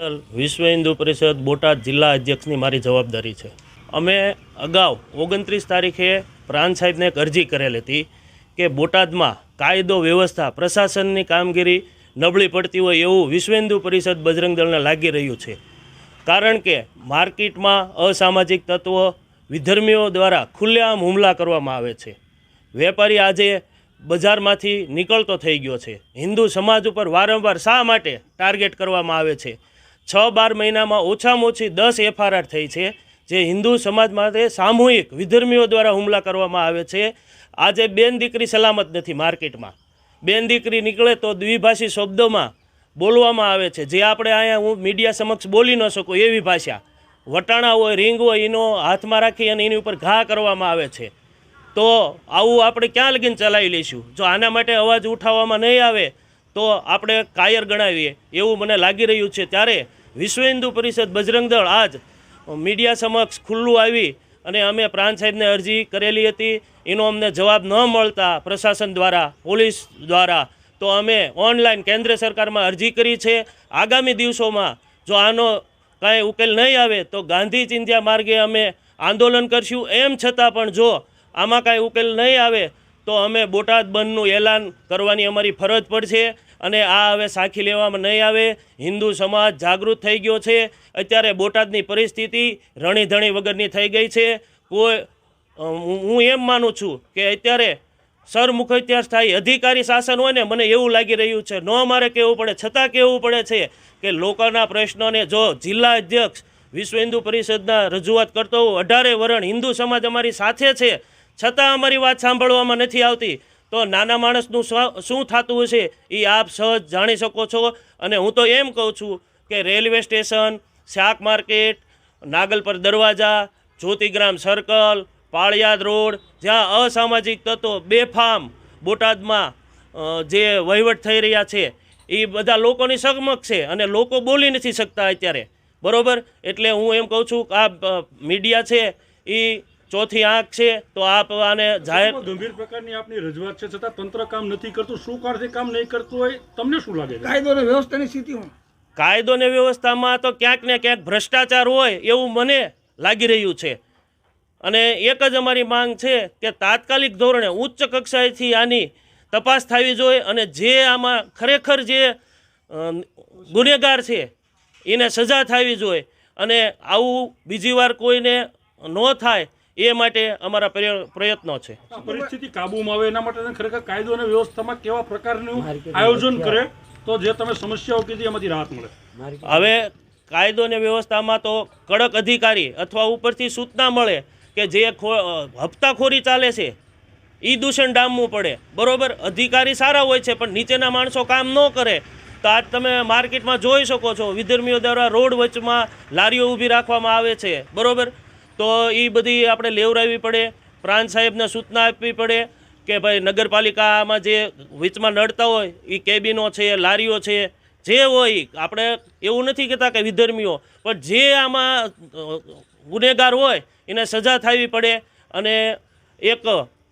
વિશ્વ હિન્દુ પરિષદ બોટાદ જિલ્લા અધ્યક્ષની મારી જવાબદારી છે. અમે અગાઉ ઓગણત્રીસ તારીખે પ્રાંત સાહેબને એક અરજી કરેલી હતી કે બોટાદમાં કાયદો, વ્યવસ્થા, પ્રશાસનની કામગીરી નબળી પડતી હોય એવું વિશ્વ હિન્દુ પરિષદ બજરંગ દળને લાગી રહ્યું છે. કારણ કે માર્કેટમાં અસામાજિક તત્વો વિધર્મીઓ દ્વારા ખુલ્લેઆમ હુમલા કરવામાં આવે છે. વેપારી આજે બજારમાંથી નીકળતો થઈ ગયો છે. હિન્દુ સમાજ ઉપર વારંવાર શા માટે ટાર્ગેટ કરવામાં આવે છે? છ બાર મહિનામાં ઓછામાં ઓછી દસ એફઆરઆર થઈ છે, જે હિન્દુ સમાજ માટે સામૂહિક વિધર્મીઓ દ્વારા હુમલા કરવામાં આવે છે. આજે બેન દીકરી સલામત નથી માર્કેટમાં. બેન દીકરી નીકળે તો દ્વિભાષી શબ્દોમાં બોલવામાં આવે છે. જે આપણે અહીંયા હું મીડિયા સમક્ષ બોલી ન શકું એવી ભાષા. વટાણા હોય, રીંગ હોય, એનો હાથમાં રાખી અને એની ઉપર ઘા કરવામાં આવે છે. તો આવું આપણે ક્યાં લગીને ચલાવી લઈશું? જો આના માટે અવાજ ઉઠાવવામાં નહીં આવે, તો આપણે કાયર ગણાવીએ. એવું મને લાગી રહ્યું છે ત્યારે વિશ્વ હિન્દુ પરિષદ બજરંગ દળ આજ મીડિયા સમક્ષ ખુલ્લું આવી અને અમે પ્રાંત સાહેબને અરજી કરેલી હતી. એનો અમને જવાબ ન મળતા પ્રશાસન દ્વારા, પોલીસ દ્વારા તો અમે ઓનલાઈન કેન્દ્ર સરકારમાં અરજી કરી છે. આગામી દિવસોમાં જો આનો કાંઈ ઉકેલ નહીં આવે તો ગાંધી ચિંધ્યા માર્ગે અમે આંદોલન કરશું. એમ છતાં પણ જો આમાં કાંઈ ઉકેલ નહીં આવે તો અમે બોટાદ બંધનું એલાન કરવાની અમારી ફરજ પડશે. અને આ હવે સાખી લેવામાં નહીં આવે. હિન્દુ સમાજ જાગૃત થઈ ગયો છે. અત્યારે બોટાદની પરિસ્થિતિ રણીધણી વગરની થઈ ગઈ છે. કોઈ હું એમ માનું છું કે અત્યારે સરમુખ સ્થાયી થાય અધિકારી શાસન હોય ને, મને એવું લાગી રહ્યું છે, ન મારે કહેવું પડે, છતાં કહેવું પડે છે કે લોકોના પ્રશ્નોને જો જિલ્લા અધ્યક્ષ વિશ્વ હિન્દુ પરિષદના રજૂઆત કરતો હોઉં અઢારે વરણ હિન્દુ સમાજ અમારી સાથે છે. છતાં અમારી વાત સાંભળવામાં નથી આવતી. તો નાના માણસનું શું થતું હશે એ આપ સહજ જાણી શકો છો. અને હું તો એમ કહું છું કે રેલવે સ્ટેશન, શાક માર્કેટ, નાગલપર દરવાજા, જ્યોતિગ્રામ સર્કલ, પાળિયાદ રોડ, જ્યાં અસામાજિક તત્વો, બેફામ, બોટાદમાં જે વહીવટ થઈ રહ્યા છે, એ બધા લોકોની સગમક છે અને લોકો બોલી નથી શકતા અત્યારે. બરોબર? એટલે હું એમ કહું છું કે આ મીડિયા છે, એ ચોથી આંખ છે તો આપ આને જાહેર ગંભીર પ્રકારની આપની રજૂઆત છે છતાં તંત્ર કામ નથી કરતું. શું કારણથી કામ નહીં કરતું હોય? તમને શું લાગે કાયદો અને વ્યવસ્થાની સ્થિતિમાં કાયદો ને વ્યવસ્થામાં તો ક્યાંક ને ક્યાંક ભ્રષ્ટાચાર હોય એવું મને લાગી રહ્યું છે. અને એક જ અમારી માંગ છે કે તાત્કાલિક ધોરણે ઉચ્ચ કક્ષાએથી આની તપાસ થવી જોઈએ અને જે આમાં ખરેખર જે ગુનેગાર છે એને સજા થવી જોઈએ. અને આવું બીજી વાર કોઈને ન થાય એ માટે અમારા પ્રયત્નો છે. પરિસ્થિતિ કાબૂમાં આવે એના માટે ખરેખર કાયદો અને વ્યવસ્થામાં કેવા પ્રકારનું આયોજન કરે તો જે તમે સમસ્યાઓ કીધી એમાંથી રાહત મળે. હવે કાયદો અને વ્યવસ્થામાં તો કડક અધિકારી અથવા ઉપરથી સૂચના મળે કે જે હપ્તાખોરી ચાલે છે એ દૂષણ ડામવું પડે. બરોબર? અધિકારી સારા હોય છે પણ નીચેના માણસો કામ ન કરે. તો આજ તમે માર્કેટમાં જોઈ શકો છો વિધર્મીઓ દ્વારા રોડ વચમાં લારીઓ ઊભી રાખવામાં આવે છે. બરોબર? તો એ બધી આપણે લેવરાવી પડે. પ્રાંત સાહેબને સૂચના આપવી પડે કે ભાઈ નગરપાલિકામાં જે વીચમાં નડતા હોય એ કેબિનો છે, લારીઓ છે, જે હોય, આપણે એવું નથી કહેતા કે વિધર્મીઓ, પણ જે આમાં ગુનેગાર હોય, એને સજા થવી પડે અને એક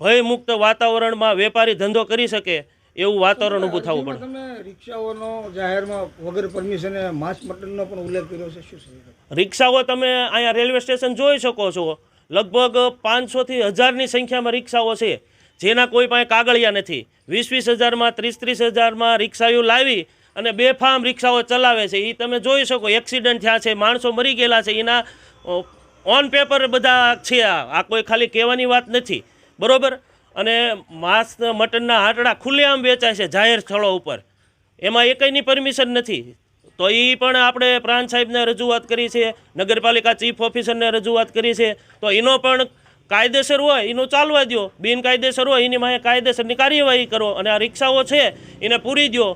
ભયમુક્ત વાતાવરણમાં વેપારી ધંધો કરી શકે. એવું વાતાવરણ ઊભું થવું પડે. તમે રિક્ષાઓનો જાહેરમાં વગર પરમિશને માસ મટનનો પણ ઉલ્લેખ કર્યો છે શું રિક્ષાઓ તમે અહીંયા રેલવે સ્ટેશન જોઈ શકો છો. લગભગ પાંચસોથી હજારની સંખ્યામાં રિક્ષાઓ છે. જેના કોઈ પાસે કાગળિયા નથી. વીસ વીસ હજારમાં ત્રીસ ત્રીસ હજારમાં રિક્ષાઓ લાવી અને બેફામ રિક્ષાઓ ચલાવે છે. એ તમે જોઈ શકો એક્સિડન્ટ થયા છે માણસો મરી ગયેલા છે. એના ઓન પેપર બધા છે આ. આ કોઈ ખાલી કહેવાની વાત નથી. બરોબર? અને માંસ મટનના આંટડા ખુલ્લેઆમ વેચાય છે જાહેર સ્થળો ઉપર. એમાં એકઈની પરમિશન નથી. તો એ પણ આપણે પ્રાંત સાહેબને રજૂઆત કરી છે, નગરપાલિકા ચીફ ઓફિસરને રજૂઆત કરી છે. તો એનો પણ કાયદેસર હોય, એનું ચાલવા દો બિનકાયદેસર હોય, એની માહે કાયદેસરની કાર્યવાહી કરો. અને આ રિક્ષાઓ છે, એને પૂરી દો